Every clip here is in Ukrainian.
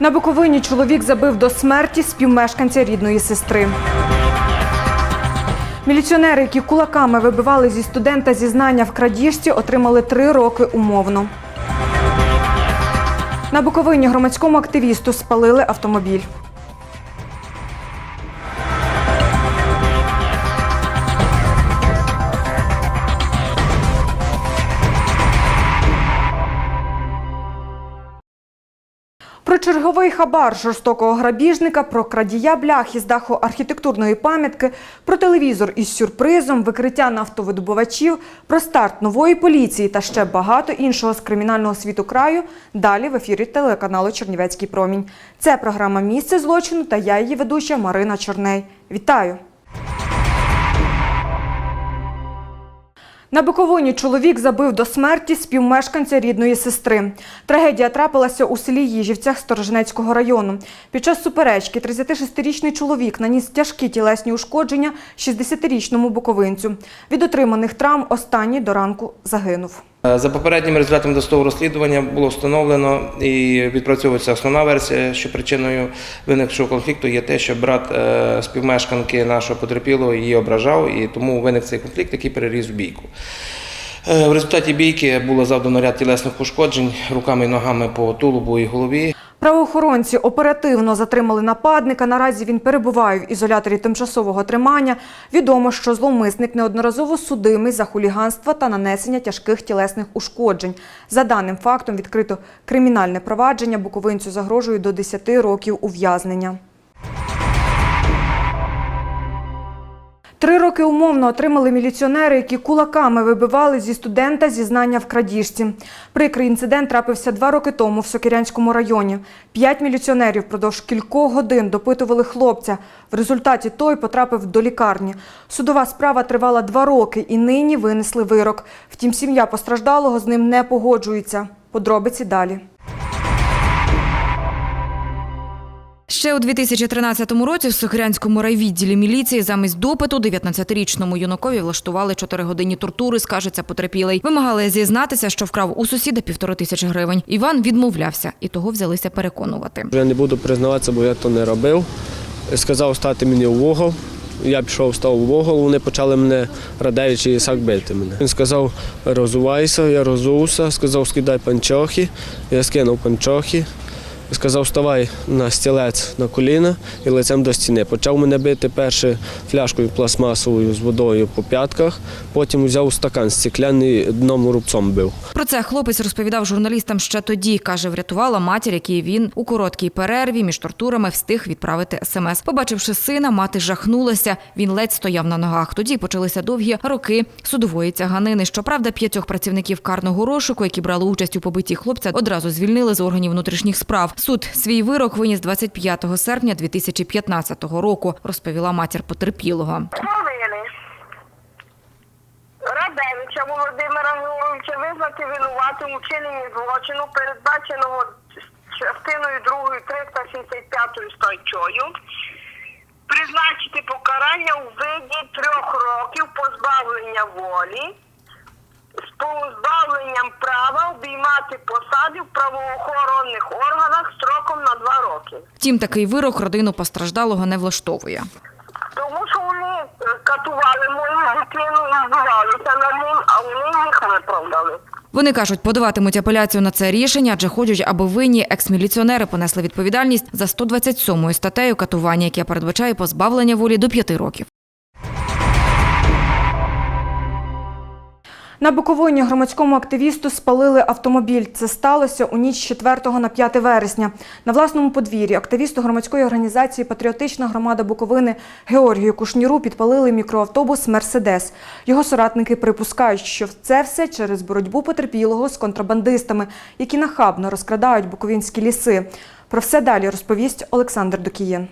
На Буковині чоловік забив до смерті співмешканця рідної сестри. Міліціонери, які кулаками вибивали зі студента зізнання в крадіжці, отримали три роки умовно. На Буковині громадському активісту спалили автомобіль. Черговий хабар жорстокого грабіжника, про крадія блях із даху архітектурної пам'ятки, про телевізор із сюрпризом, викриття нафтовидобувачів, про старт нової поліції та ще багато іншого з кримінального світу краю. Далі в ефірі телеканалу Чернівецький промінь. Це програма Місце злочину та я її ведуча Марина Чорней. Вітаю! На Буковині чоловік забив до смерті співмешканця рідної сестри. Трагедія трапилася у селі Їжівцях Сторожинецького району. Під час суперечки 36-річний чоловік наніс тяжкі тілесні ушкодження 60-річному буковинцю. Від отриманих травм останній до ранку загинув. Е, За попередніми результатами досудового розслідування було встановлено і відпрацьовується основна версія, що причиною виникшого конфлікту є те, що брат е, співмешканки нашого потерпілого її ображав, і тому виник цей конфлікт, який переріз в бійку. Е, В результаті бійки було завдано ряд тілесних пошкоджень руками і ногами по тулубу і голові. Правоохоронці оперативно затримали нападника. Наразі він перебуває в ізоляторі тимчасового тримання. Відомо, що зловмисник неодноразово судимий за хуліганство та нанесення тяжких тілесних ушкоджень. За даним фактом відкрито кримінальне провадження. Буковинцю загрожує до 10 років ув'язнення. Три роки умовно отримали міліціонери, які кулаками вибивали зі студента зізнання в крадіжці. Прикрий інцидент трапився два роки тому в Сокирянському районі. П'ять міліціонерів впродовж кількох годин допитували хлопця. В результаті той потрапив до лікарні. Судова справа тривала два роки і нині винесли вирок. Втім, сім'я постраждалого з ним не погоджується. Подробиці далі. Ще у 2013 році в Сохирянському райвідділі міліції замість допиту 19-річному юнакові влаштували 4 годинні тортури, скажеться потерпілий. Вимагали зізнатися, що вкрав у сусіда півтори тисячі гривень. Іван відмовлявся і того взялися переконувати. Я не буду признаватися, бо я то не робив. Сказав стати мені у вугол. Я пішов, став у вугол, вони почали мене Радевич і Ісак бити мене. Він сказав, розувайся, я розувся, сказав, скидай панчохи, я скинув панчохи. Сказав, вставай на стілець на коліна і лицем до стіни. Почав мене бити перше фляжкою пластмасовою з водою по п'ятках, потім взяв стакан стекляний дном рубцом бив. Про це хлопець розповідав журналістам ще тоді. Каже, врятувала матір, якій він у короткій перерві між тортурами встиг відправити смс. Побачивши сина, мати жахнулася. Він ледь стояв на ногах. Тоді почалися довгі роки судової тяганини. Щоправда, п'ятьох працівників карного розшуку, які брали участь у побитті хлопця, одразу звільнили з органів внутрішніх справ. Суд свій вирок виніс 25 серпня 2015 року, розповіла матір потерпілого. Радевича Володимира Георгійовича визнати винуватим у чиненні злочину, передбаченого частиною 2 365 статтею, призначити покарання у виді трьох років позбавлення волі з позбавленням права обіймати посади в правоохоронних органах строком на два роки. Втім, такий вирок родину постраждалого не влаштовує. Тому що вони е, катували мою дитину і здавалися над ним, а вони їх виправдали. Вони кажуть, подаватимуть апеляцію на це рішення, адже хочуть, аби винні екс-міліціонери понесли відповідальність за 127 статтею катування, яке передбачає позбавлення волі до 5 років. На Буковині громадському активісту спалили автомобіль. Це сталося у ніч 4 на 5 вересня. На власному подвір'ї активісту громадської організації Патріотична громада Буковини Георгію Кушніру підпалили мікроавтобус Мерседес. Його соратники припускають, що це все через боротьбу потерпілого з контрабандистами, які нахабно розкрадають буковинські ліси. Про все далі розповість Олександр Докієн.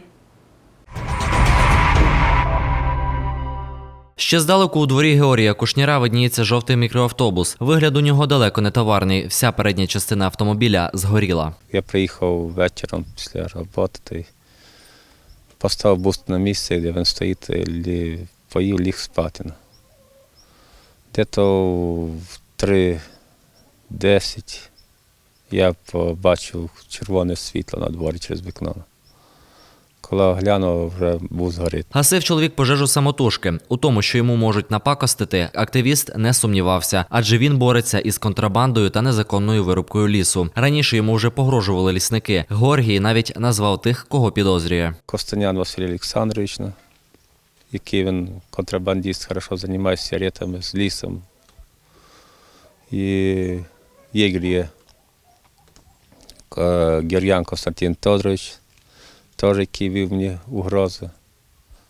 Ще здалеку у дворі Георгія Кушніра видніється жовтий мікроавтобус. Вигляд у нього далеко не товарний. Вся передня частина автомобіля згоріла. Я приїхав вечором після роботи, поставив бус на місце, де він стоїть, лі- поїв ліг спати. Де-то в 3.10 Я побачив червоне світло на дворі через вікно. Коли глянув, вже був згорить. Гасив чоловік пожежу самотужки. У тому, що йому можуть напакостити, активіст не сумнівався, адже він бореться із контрабандою та незаконною вирубкою лісу. Раніше йому вже погрожували лісники. Георгій навіть назвав тих, кого підозрює. Костанян Василь Олександрович, який він контрабандист, хорошо займається сигаретами з лісом. І єгер є Е, Гер'ян Константин Тодорович, теж який вів мені угрози.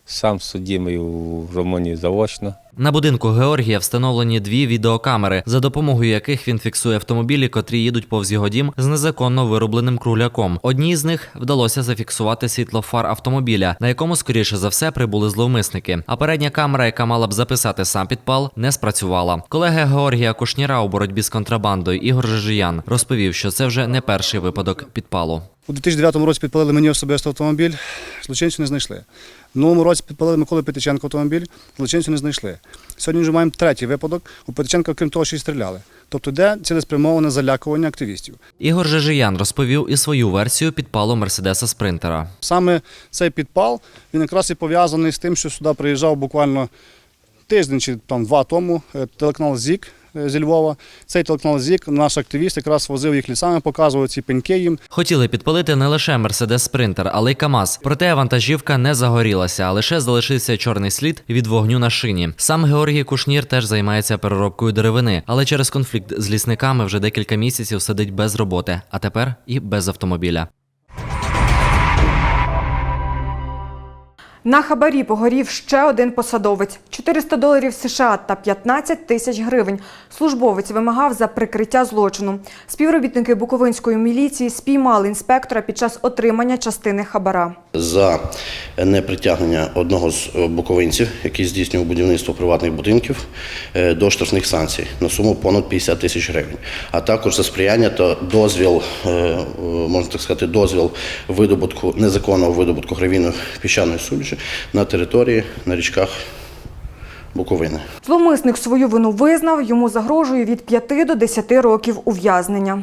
Сам судимий у Румунії заочно. На будинку Георгія встановлені дві відеокамери, за допомогою яких він фіксує автомобілі, котрі їдуть повз його дім з незаконно виробленим кругляком. Одній з них вдалося зафіксувати світло фар автомобіля, на якому скоріше за все прибули зловмисники. А передня камера, яка мала б записати сам підпал, не спрацювала. Колега Георгія Кушніра у боротьбі з контрабандою Ігор Жижиян розповів, що це вже не перший випадок підпалу. У 2009 році підпалили мені особисто автомобіль, злочинців не знайшли. В новому році підпалили Миколи Петиченко автомобіль, злочинців не знайшли. Сьогодні вже маємо третій випадок. У Петиченка, крім того, ще й стріляли. Тобто йде цілеспрямоване залякування активістів. Ігор Жижиян розповів і свою версію підпалу Мерседеса Спринтера. Саме цей підпал він якраз і пов'язаний з тим, що сюди приїжджав буквально тиждень чи там два тому е, телеканал ЗІК зі Львова. Цей телеканал ЗІК, наш активіст, якраз возив їх лісами, показував ці пеньки їм. Хотіли підпалити не лише Мерседес Спринтер, але й КАМАЗ. Проте вантажівка не загорілася, а лише залишився чорний слід від вогню на шині. Сам Георгій Кушнір теж займається переробкою деревини, але через конфлікт з лісниками вже декілька місяців сидить без роботи, а тепер і без автомобіля. На хабарі погорів ще один посадовець. 400 доларів США та 15 тисяч гривень. Службовець вимагав за прикриття злочину. Співробітники Буковинської міліції спіймали інспектора під час отримання частини хабара. за непритягнення одного з буковинців, який здійснював будівництво приватних будинків, е, до штрафних санкцій на суму понад 50 тисяч гривень, а також за сприяння та дозвіл, е, е, можна так сказати, дозвіл видобутку незаконного видобутку гравійної піщаної на території на річках Буковини. Зловмисник свою вину визнав, йому загрожує від 5 до 10 років ув'язнення.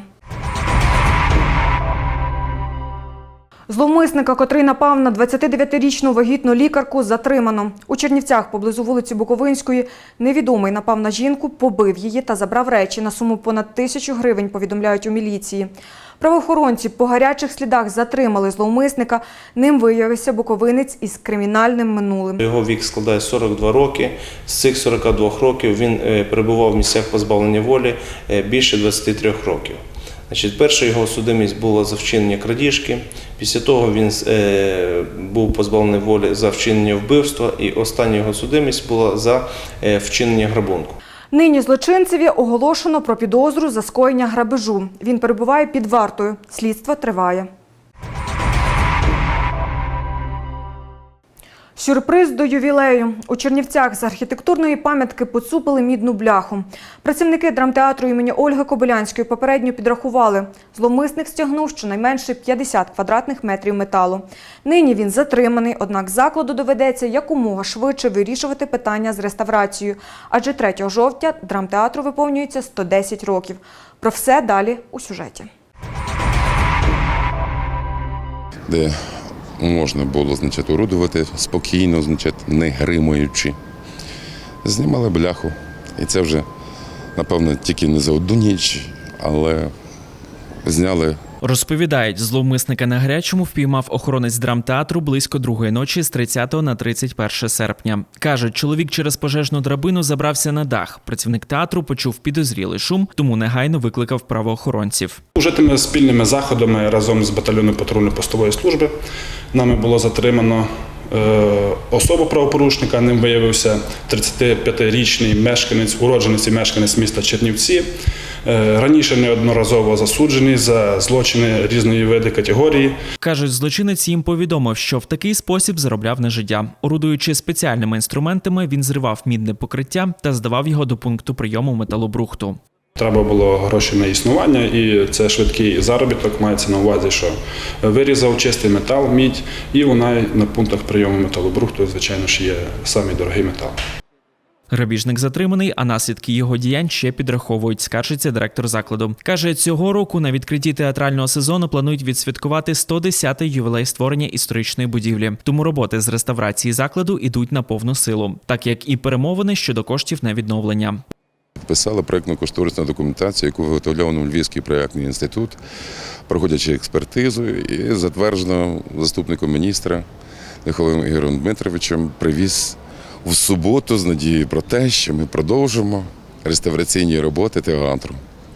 Зловмисника, котрий напав на 29-річну вагітну лікарку, затримано. У Чернівцях поблизу вулиці Буковинської невідомий напав на жінку, побив її та забрав речі на суму понад тисячу гривень, повідомляють у міліції. Правоохоронці по гарячих слідах затримали зловмисника. Ним виявився буковинець із кримінальним минулим. Його вік складає 42 роки. З цих 42 років він е, перебував в місцях позбавлення волі е, більше 23 років. Значить, перша його судимість була за вчинення крадіжки. Після того він е, був позбавлений волі за вчинення вбивства, і остання його судимість була за вчинення грабунку. Нині злочинцеві оголошено про підозру за скоєння грабежу. Він перебуває під вартою. Слідство триває. Сюрприз до ювілею. У Чернівцях з архітектурної пам'ятки поцупили мідну бляху. Працівники драмтеатру імені Ольги Кобилянської попередньо підрахували. Зловмисник стягнув щонайменше 50 квадратних метрів металу. Нині він затриманий, однак закладу доведеться якомога швидше вирішувати питання з реставрацією. Адже 3 жовтня драмтеатру виповнюється 110 років. Про все далі у сюжеті. де можна було значить, орудувати спокійно, значить, не гримуючи. Знімали бляху. І це вже, напевно, тільки не за одну ніч, але зняли Розповідають, зловмисника на гарячому впіймав охоронець драмтеатру близько другої ночі з 30 на 31 серпня. Кажуть, чоловік через пожежну драбину забрався на дах. Працівник театру почув підозрілий шум, тому негайно викликав правоохоронців. Уже тими спільними заходами разом з батальйоном патрульно-постової служби нами було затримано е, особу правопорушника. Ним виявився 35-річний мешканець, уродженець і мешканець міста Чернівці. Е, Раніше неодноразово засуджений за злочини різної види категорії. Кажуть, злочинець їм повідомив, що в такий спосіб заробляв на життя. Орудуючи спеціальними інструментами, він зривав мідне покриття та здавав його до пункту прийому металобрухту. Треба було гроші на існування, і це швидкий заробіток. Мається на увазі, що вирізав чистий метал, мідь, і вона на пунктах прийому металобрухту, звичайно ж, є самий дорогий метал. Грабіжник затриманий, а наслідки його діянь ще підраховують, скаржиться директор закладу. Каже, цього року на відкритті театрального сезону планують відсвяткувати 110-й ювілей створення історичної будівлі. Тому роботи з реставрації закладу ідуть на повну силу, так як і перемовини щодо коштів на відновлення. Писали проєктно-кошторисну документацію, яку виготовляв Львівський проєктний інститут, проходячи експертизу, і затверджено заступником міністра Лиховим Ігорем Дмитровичем привіз в суботу з надією про те, що ми продовжимо реставраційні роботи театру.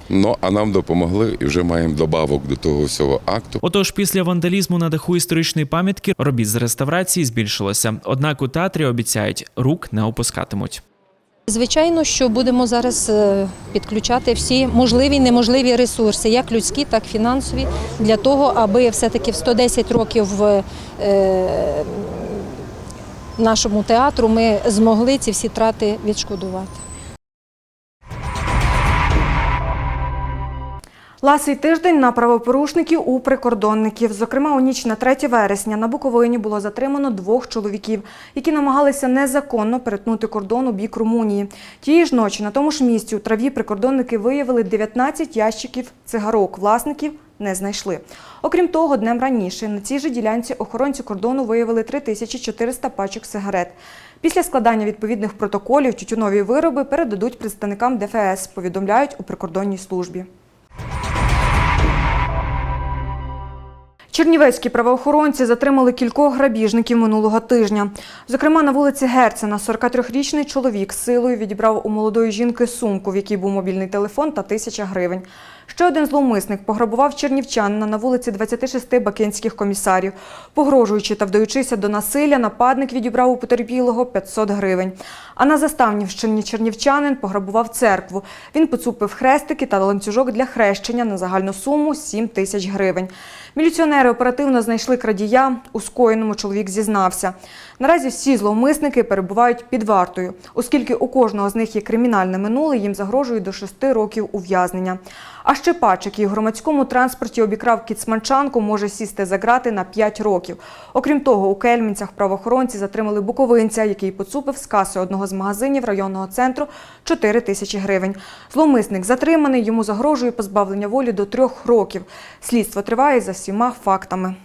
Ну а нам допомогли і вже маємо добавок до того всього акту. Отож, після вандалізму на даху історичної пам'ятки робіт з реставрації збільшилося. Однак у театрі обіцяють, рук не опускатимуть. Звичайно, що будемо зараз е, підключати всі можливі і неможливі ресурси, як людські, так і фінансові, для того, аби все-таки в 110 років е, нашому театру ми змогли ці всі трати відшкодувати. Ласий тиждень на правопорушників у прикордонників. Зокрема, у ніч на 3 вересня на Буковині було затримано двох чоловіків, які намагалися незаконно перетнути кордон у бік Румунії. Тієї ж ночі на тому ж місці у траві прикордонники виявили 19 ящиків цигарок. Власників не знайшли. Окрім того, днем раніше на цій же ділянці охоронці кордону виявили 3400 пачок сигарет. Після складання відповідних протоколів тютюнові вироби передадуть представникам ДФС, повідомляють у прикордонній службі. Чернівецькі правоохоронці затримали кількох грабіжників минулого тижня. Зокрема, на вулиці Герцена 43-річний чоловік силою відібрав у молодої жінки сумку, в якій був мобільний телефон та тисяча гривень. Ще один зловмисник пограбував чернівчанина на вулиці 26 бакинських комісарів. Погрожуючи та вдаючися до насилля, нападник відібрав у потерпілого 500 гривень. А на Заставнівщині чернівчанин пограбував церкву. Він поцупив хрестики та ланцюжок для хрещення на загальну суму 7 тисяч гривень. Міліціонери оперативно знайшли крадія. У скоєному чоловік зізнався. Наразі всі зловмисники перебувають під вартою, оскільки у кожного з них є кримінальне минуле, їм загрожує до 6 років ув'язнення. А ще пач, який у громадському транспорті обікрав кіцманчанку, може сісти за грати на 5 років. Окрім того, у Кельмінцях правоохоронці затримали буковинця, який поцупив з каси одного з магазинів районного центру 4 тисячі гривень. Зловмисник затриманий, йому загрожує позбавлення волі до трьох років. Слідство триває за всіма фактами.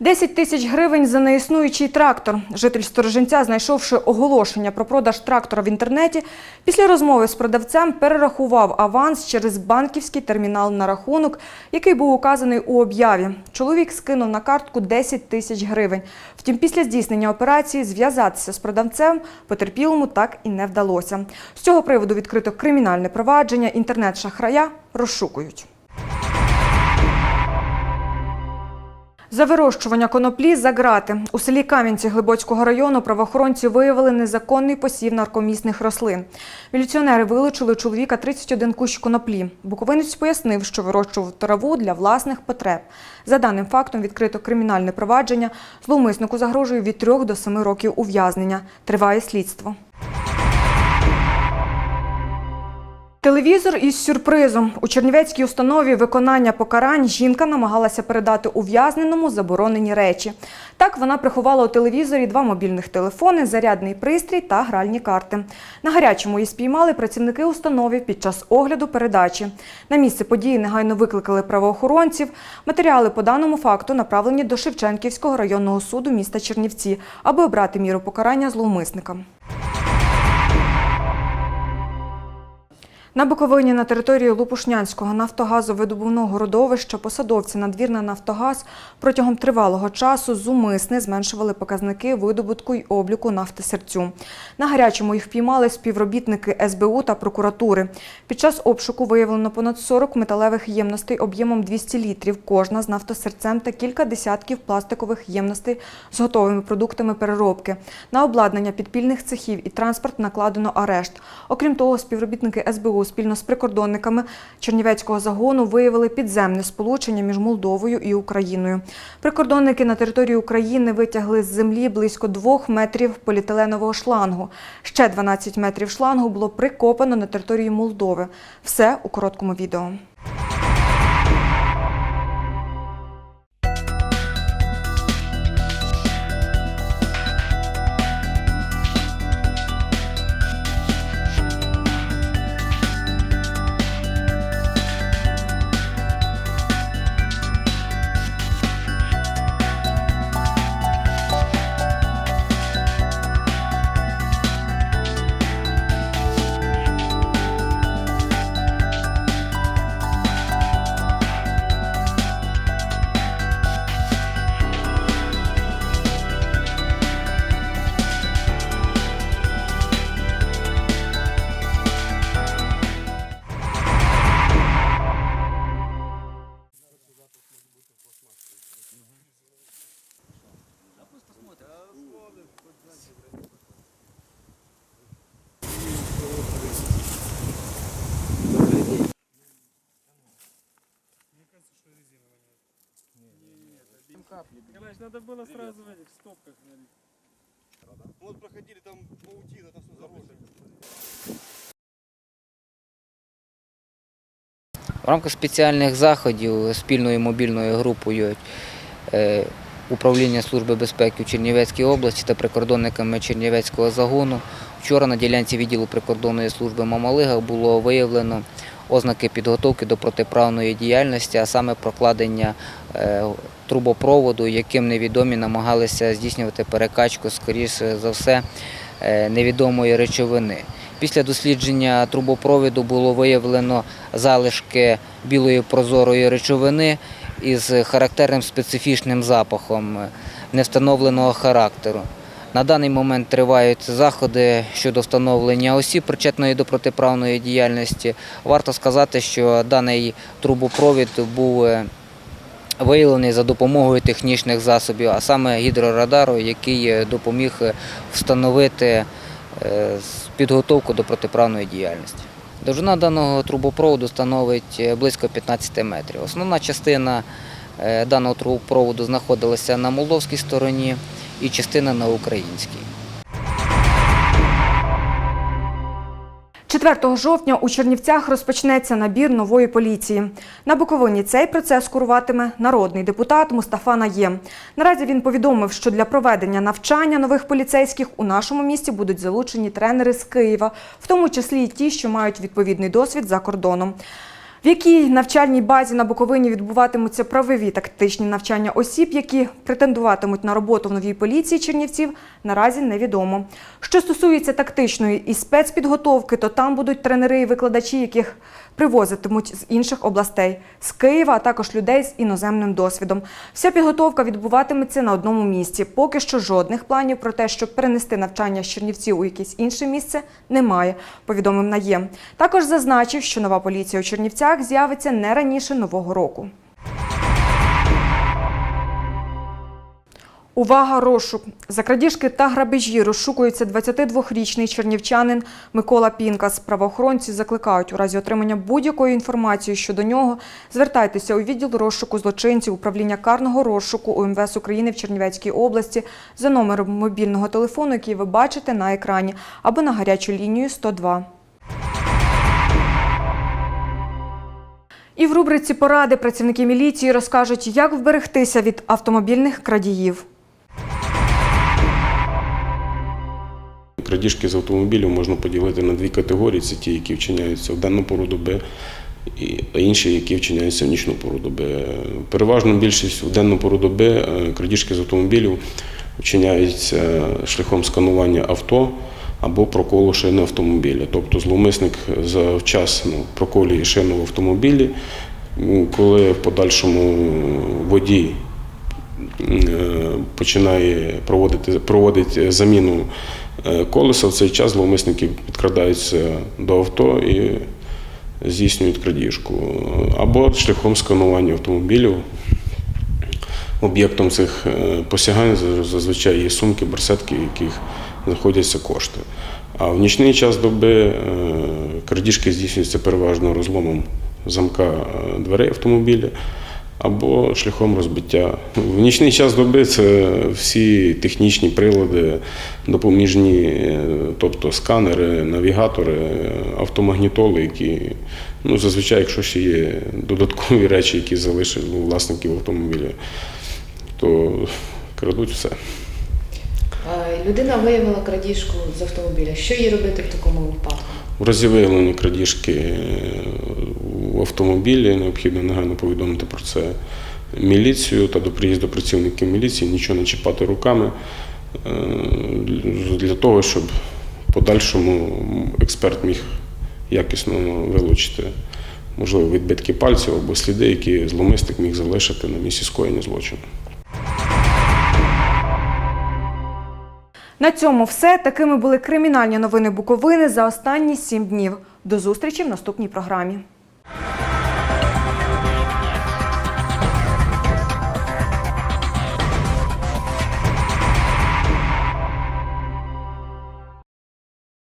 10 тисяч гривень за неіснуючий трактор. Житель Сторожинця, знайшовши оголошення про продаж трактора в інтернеті, після розмови з продавцем перерахував аванс через банківський термінал на рахунок, який був указаний у об'яві. Чоловік скинув на картку 10 тисяч гривень. Втім, після здійснення операції зв'язатися з продавцем потерпілому так і не вдалося. З цього приводу відкрито кримінальне провадження, інтернет-шахрая розшукують. За вирощування коноплі за грати. У селі Кам'янці Глибоцького району правоохоронці виявили незаконний посів наркомісних рослин. Міліціонери вилучили чоловіка 31 кущ коноплі. Буковинець пояснив, що вирощував траву для власних потреб. За даним фактом відкрито кримінальне провадження. Зловмиснику загрожує від 3 до 7 років ув'язнення. Триває слідство. Телевізор із сюрпризом. У Чернівецькій установі виконання покарань жінка намагалася передати ув'язненому заборонені речі. Так вона приховала у телевізорі два мобільних телефони, зарядний пристрій та гральні карти. На гарячому її спіймали працівники установи під час огляду передачі. На місце події негайно викликали правоохоронців. Матеріали по даному факту направлені до Шевченківського районного суду міста Чернівці, аби обрати міру покарання зловмисникам. На Буковині на території Лупушнянського нафтогазовидобувного родовища посадовці надвірна Нафтогаз протягом тривалого часу зумисне зменшували показники видобутку й обліку нафти серцю. На гарячому їх впіймали співробітники СБУ та прокуратури. Під час обшуку виявлено понад 40 металевих ємностей об'ємом 200 літрів, кожна з нафтосерцем та кілька десятків пластикових ємностей з готовими продуктами переробки. На обладнання підпільних цехів і транспорт накладено арешт. Окрім того, співробітники СБУ спільно з прикордонниками Чернівецького загону виявили підземне сполучення між Молдовою і Україною. Прикордонники на території України витягли з землі близько двох метрів поліетиленового шлангу. Ще 12 метрів шлангу було прикопано на території Молдови. Все у короткому відео. Надо было сразу в этих стопках Вот проходили, там паутина, там все заросше. В рамках спеціальних заходів спільною мобільною групою е, управління Служби безпеки у Чернівецькій області та прикордонниками Чернівецького загону вчора на ділянці відділу прикордонної служби Мамалига було виявлено ознаки підготовки до протиправної діяльності, а саме прокладення е, трубопроводу, яким невідомі намагалися здійснювати перекачку, скоріше за все, е, невідомої речовини. Після дослідження трубопроводу було виявлено залишки білої прозорої речовини із характерним специфічним запахом невстановленого характеру. На даний момент тривають заходи щодо встановлення осіб, причетної до протиправної діяльності. Варто сказати, що даний трубопровід був е, виявлений за допомогою технічних засобів, а саме гідрорадару, який е, допоміг е, встановити підготовку до протиправної діяльності. Довжина даного трубопроводу становить близько 15 метрів. Основна частина даного трубопроводу знаходилася на молдовській стороні і частина на українській. 4 жовтня у Чернівцях розпочнеться набір нової поліції. На Буковині цей процес куруватиме народний депутат Мустафа Наєм. Наразі він повідомив, що для проведення навчання нових поліцейських у нашому місті будуть залучені тренери з Києва, в тому числі й ті, що мають відповідний досвід за кордоном. В якій навчальній базі на Буковині відбуватимуться правові тактичні навчання осіб, які претендуватимуть на роботу в новій поліції Чернівців, наразі невідомо. Що стосується тактичної і спецпідготовки, то там будуть тренери і викладачі, яких привозитимуть з інших областей з Києва, а також людей з іноземним досвідом. Вся підготовка відбуватиметься на одному місці. Поки що жодних планів про те, щоб перенести навчання з Чернівців у якесь інше місце, немає. Повідомив наєм. Також зазначив, що нова поліція у Чернівцях з'явиться не раніше нового року. Увага, розшук! За крадіжки та грабежі розшукується 22-річний чернівчанин Микола Пінкас. Правоохоронці закликають у разі отримання будь-якої інформації щодо нього звертайтеся у відділ розшуку злочинців управління карного розшуку УМВС України в Чернівецькій області за номером мобільного телефону, який ви бачите на екрані, або на гарячу лінію 102. І в рубриці поради працівники міліції розкажуть, як вберегтися від автомобільних крадіїв. Крадіжки з автомобілів можна поділити на дві категорії: це ті, які вчиняються в денну пору доби, а інші, які вчиняються в нічну пору доби. Переважно більшість в денну пору доби е, крадіжки з автомобілів вчиняються шляхом сканування авто або проколу шини автомобіля. Тобто зловмисник завчасно проколює шину в автомобілі, коли в подальшому водій е, починає проводити проводить заміну колеса. В цей час зловмисники підкрадаються до авто і здійснюють крадіжку. Або шляхом сканування автомобілів. Об'єктом цих е, посягань зазвичай є сумки, барсетки, в яких знаходяться кошти. А в нічний час доби е, крадіжки здійснюються переважно розломом замка е, дверей автомобіля або шляхом розбиття. В нічний час доби це всі технічні прилади, допоміжні, е, тобто сканери, навігатори, е, автомагнітоли, які ну, зазвичай, якщо ще є додаткові речі, які залишили власників автомобіля, то крадуть все. Людина виявила крадіжку з автомобіля. Що їй робити в такому випадку? В разі виявлення крадіжки е, в автомобілі необхідно негайно повідомити про це міліцію та до приїзду працівників міліції нічого не чіпати руками е, для того, щоб подальшому експерт міг якісно вилучити можливо відбитки пальців або сліди, які зловмисник міг залишити на місці скоєння злочину. На цьому все. Такими були кримінальні новини Буковини за останні сім днів. До зустрічі в наступній програмі.